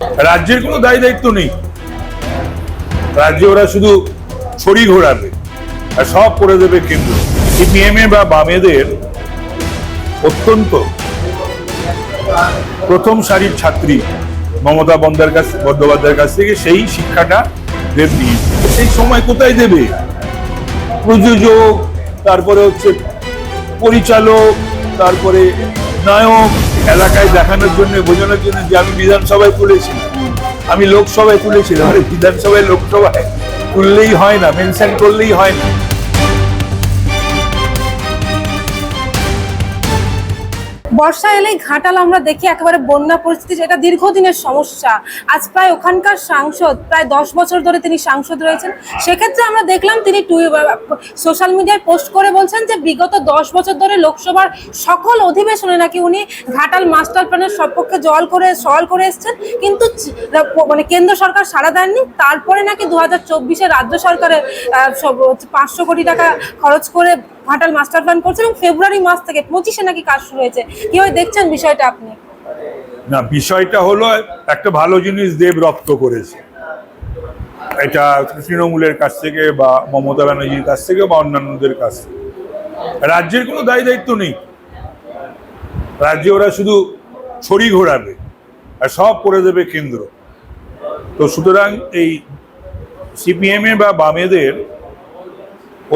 রাজ্যের কোনো দায় দায়িত্ব নেই। রাজ্যে ওরা শুধু ছড়ি ঘোরাবে আর সব করে দেবে কেন্দ্র। সিপিএমএ বা বামেদের অত্যন্ত প্রথম সারির ছাত্রী মমতা বন্দার কাছ বন্দ্যোপাধ্যায়ের কাছ থেকে সেই শিক্ষাটা দেব নিয়েছে সেই সময় কোথায় দেবে? প্রযোজক, তারপরে হচ্ছে পরিচালক, তারপরে নায়ক এলাকায় দেখানোর জন্য, বোঝানোর জন্য যে আমি বিধানসভায় তুলেছি। আমি লোকসভায় তুলেছিলাম। আরে বিধানসভায়, লোকসভায় তুললেই হয় না, মেনশন করলেই হয় না। বর্ষা এলেই ঘাটাল আমরা দেখি একেবারে বন্যা পরিস্থিতি, যেটা দীর্ঘদিনের সমস্যা। আজ প্রায় ওখানকার সাংসদ, প্রায় দশ বছর ধরে তিনি সাংসদ রয়েছেন। সেক্ষেত্রে আমরা দেখলাম তিনি সোশ্যাল মিডিয়ায় পোস্ট করে বলছেন যে বিগত দশ বছর ধরে লোকসভার সকল অধিবেশনে নাকি উনি ঘাটাল মাস্টার প্ল্যানের সপক্ষে জল করে, সওয়াল করে এসেছেন। কিন্তু মানে কেন্দ্র সরকার সাড়া দেননি। তারপরে নাকি দু হাজার রাজ্য সরকারের পাঁচশো কোটি টাকা খরচ করে ঘাটাল মাস্টার প্ল্যান করছে এবং ফেব্রুয়ারি মাস থেকে পঁচিশে নাকি কাজ শুরু হয়েছে। কীভাবে দেখছেন বিষয়টা আপনি? না, বিষয়টা হলো একটা ভালো জিনিস দেব রপ্ত করেছে। এটা তৃণমূলের কাছ থেকে বা মমতা ব্যানার্জির কাছ থেকে বা অন্যান্যদের কাছ থেকে। রাজ্যের কোনো দায় দায়িত্ব নেই। রাজ্যে ওরা শুধু ছড়ি ঘোরাবে আর সব করে দেবে কেন্দ্র। তো সুতরাং এই সিপিএমএ বা বামেদের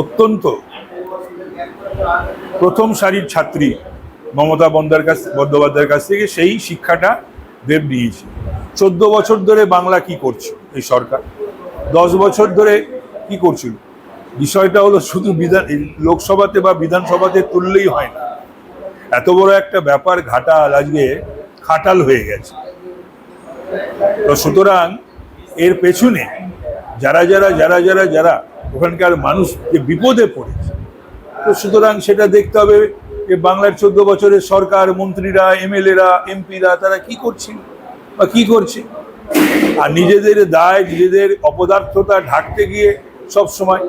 অত্যন্ত প্রথম সারির ছাত্রী মমতা বন্দার কাছ বন্দ্যোপাধ্যায়ের কাছ থেকে সেই শিক্ষাটা দেব নিয়েছে। চোদ্দ বছর ধরে বাংলা কি করছে এই সরকার? দশ বছর ধরে কি করছিল? বিষয়টা হলো শুধু বিধান লোকসভাতে বা বিধানসভাতে তুললেই হয় না। এত বড় একটা ব্যাপার ঘাটাল আজকে খাটাল হয়ে গেছে। তো সুতরাং এর পেছনে যারা যারা যারা যারা যারা ওখানকার মানুষ যে বিপদে পড়েছে তো সুতরাং সেটা দেখতে হবে যে বাংলার চোদ্দ বছরের সরকার, মন্ত্রীরা, এমএলএরা, এমপিরা, তারা কি করছিল বা কি করছে? আর নিজেদের দায়, নিজেদের অপদার্থতা ঢাকতে গিয়ে সব সময়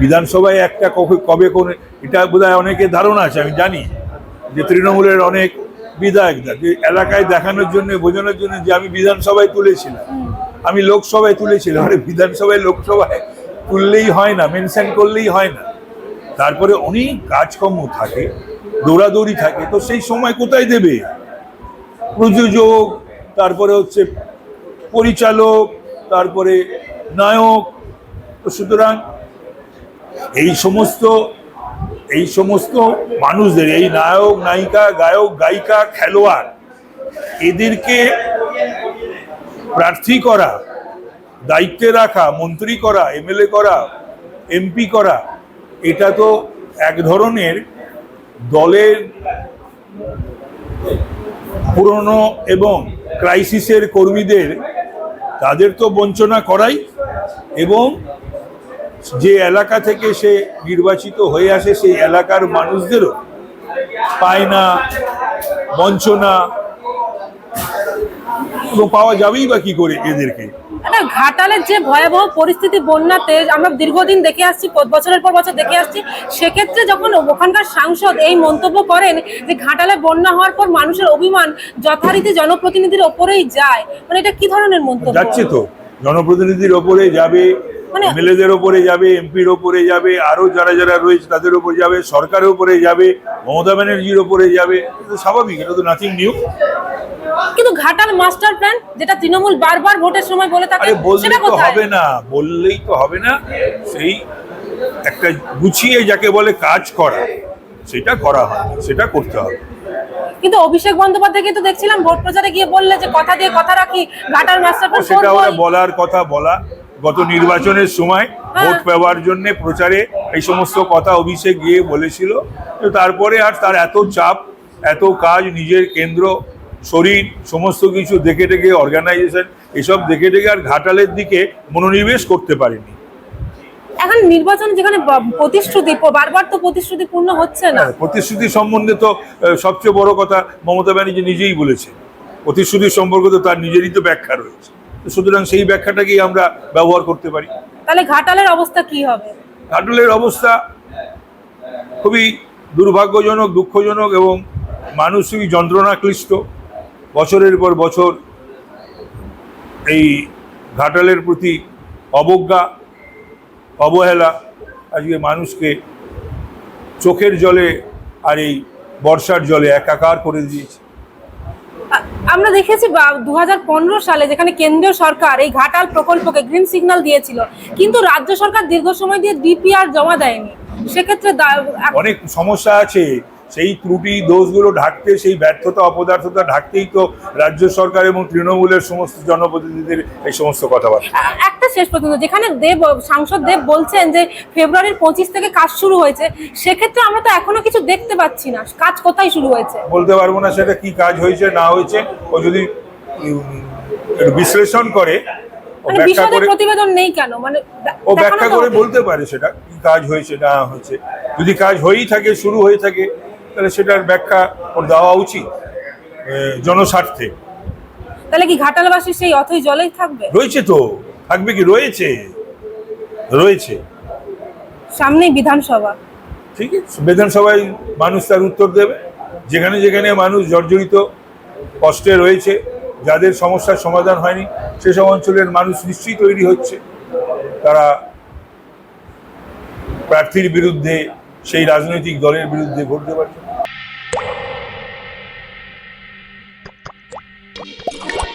বিধানসভায় একটা কবে কবে কোন এটা বোধহয় অনেকের ধারণা আছে, আমি জানি যে তৃণমূলের অনেক বিধায়ক যে এলাকায় দেখানোর জন্য, বোঝানোর জন্য যে আমি বিধানসভায় তুলেছিলাম। আমি লোকসভায় তুলেছিলাম। আরে বিধানসভায়, লোকসভায় তুললেই হয় না, মেনশন করলেই হয় না। তারপরে অনেক কাজকর্ম থাকে, দৌড়াদৌড়ি থাকে, তো সেই সময় কোথায় দেবে? প্রযোজক, তারপরে হচ্ছে পরিচালক, তারপরে নায়ক, তো সুতরাং এই সমস্ত এই সমস্ত মানুষদের, এই নায়ক, নায়িকা, গায়ক, গায়িকা, খেলোয়াড়, এদেরকে প্রার্থী করা, দায়িত্বে রাখা, মন্ত্রী করা, এমএলএ করা, এমপি করা এটা তো এক ধরনের দলের পুরনো এবং ক্রাইসিসের কর্মীদের তাদের তো বঞ্চনা করাই এবং যে এলাকা থেকে সে নির্বাচিত হয়ে আসে সেই এলাকার মানুষদেরও পায় না বঞ্চনা এবং পাওয়া যাবেই বা কি করে এদেরকে? ঘাটালের যে ভয়াবহ পরিস্থিতি বন্যাতে আমরা দীর্ঘদিন দেখে আসছি বছরের পর বছর দেখে আসছি সেক্ষেত্রে যখন ওখানকার সাংসদ এই মন্তব্য করেন যে ঘাটালে বন্যা হওয়ার পর মানুষের অভিমান যথারীতি জনপ্রতিনিধির ওপরেই যায় মানে এটা কি ধরনের মন্তব্য? যাচ্ছে তো। জনপ্রতিনিধির ওপরে যাবে মানে- এমএলএদের ওপরে যাবে এমপির ওপরে যাবে আরও যারা যারা রয়েছে তাদের উপরে যাবে সরকারের উপরে যাবে মমতা ব্যানার্জির ওপরে যাবে স্বাভাবিক এটা তো নাথিং নিউ কিন্তু ঘাটাল মাস্টার প্ল্যান যেটা তৃণমূল বারবার ভোটের সময় বলে থাকে সেটা কোথায়? হবে না বললেই তো হবে না সেই একটা গুছিয়ে যাকে বলে কাজ করা সেটা করা হয় সেটা করতে হবে। কিন্তু অভিষেক বন্দ্যোপাধ্যায় কিন্তু দেখছিলাম ভোট প্রচারে গিয়ে বললে যে কথা দিয়ে কথা রাখি ঘাটাল মাস্টার প্ল্যান সেটা ওরা বলার কথা বলা গত নির্বাচনের সময় হ্যাঁ। ভোট পাওয়ার জন্য প্রচারে এই সমস্ত কথা অভিষেক গিয়ে বলেছিল তো তারপরে আর তার এত চাপ এত কাজ নিজের কেন্দ্র শরীর সমস্ত কিছু দেখে টেকে অর্গানাইজেশন এসব দেখে টেকে আর ঘাটালের দিকে মনোনিবেশ করতে পারেনি। এখন নির্বাচন যেখানে প্রতিশ্রুতি বারবার তো প্রতিশ্রুতি পূর্ণ হচ্ছে না। হ্যাঁ, প্রতিশ্রুতি সম্বন্ধে তো সবচেয়ে বড় কথা মমতা ব্যানার্জি নিজেই বলেছে। প্রতিশ্রুতির সম্পর্কে তো তার নিজেরই তো ব্যাখ্যা রয়েছে। সুতরাং সেই ব্যাখ্যাটাকেই আমরা ব্যবহার করতে পারি। তাহলে ঘাটালের অবস্থা কি হবে? ঘাটলের অবস্থা খুবই দুর্ভাগ্যজনক দুঃখজনক এবং মানুষ খুবই যন্ত্রণা ক্লিষ্ট বছরের পর বছর এই ঘাটালের প্রতি অবজ্ঞা অবহেলা আজকে মানুষকে চোখের জলে আর এই বর্ষার জলে একাকার করে দিয়েছে। আমরা দেখেছি দু হাজার পনেরো সালে যেখানে কেন্দ্রীয় সরকার এই ঘাটাল প্রকল্পকে গ্রিন সিগন্যাল দিয়েছিল কিন্তু রাজ্য সরকার দীর্ঘ সময় দিয়ে ডিপিআর জমা দেয়নি। সেক্ষেত্রে অনেক সমস্যা আছে সেই ত্রুটি দোষগুলো ঢাকতে সেই ব্যর্থতা অপদার্থতা ঢাকতেই তো রাজ্য সরকার এবং তৃণমূলের সমস্ত জনপ্রতিনিধিদের এই সমস্ত কথাবার্তা। একটা শেষ পর্যন্ত যেখানে দেব সাংসদ দেব বলছেন যে ফেব্রুয়ারির পঁচিশ থেকে কাজ শুরু হয়েছে সেক্ষেত্রে আমরা তো এখনও কিছু দেখতে পাচ্ছি না। কাজ কোথায় শুরু হয়েছে? বলতে পারব না সেটা কি কাজ হয়েছে না হয়েছে। ও যদি একটু বিশ্লেষণ করে ও মানে ব্যাখ্যা করে প্রতিবেদন নেই কেন? মানে ও ব্যাখ্যা করে বলতে পারে সেটা কি কাজ হয়েছে না হয়েছে। যদি কাজ হয়েই থাকে শুরু হয়ে থাকে তাহলে সেটার ব্যাখ্যা ওর দেওয়া উচিত জনস্বার্থে। তাহলে কি ঘাটালবাসী সেই অথই জলেই থাকবে? রয়েছে তো থাকবে কি? রয়েছে রয়েছে। সামনেই বিধানসভা। ঠিক আছে বিধানসভায় মানুষ তার উত্তর দেবে। যেখানে যেখানে মানুষ জর্জরিত কষ্টে রয়েছে যাদের সমস্যার সমাধান হয়নি সেসব অঞ্চলের মানুষ নিশ্চয়ই তৈরি হচ্ছে। তারা প্রার্থীর বিরুদ্ধে সেই রাজনৈতিক দলের বিরুদ্ধে ভোট দেওয়ার জন্য। Thank you.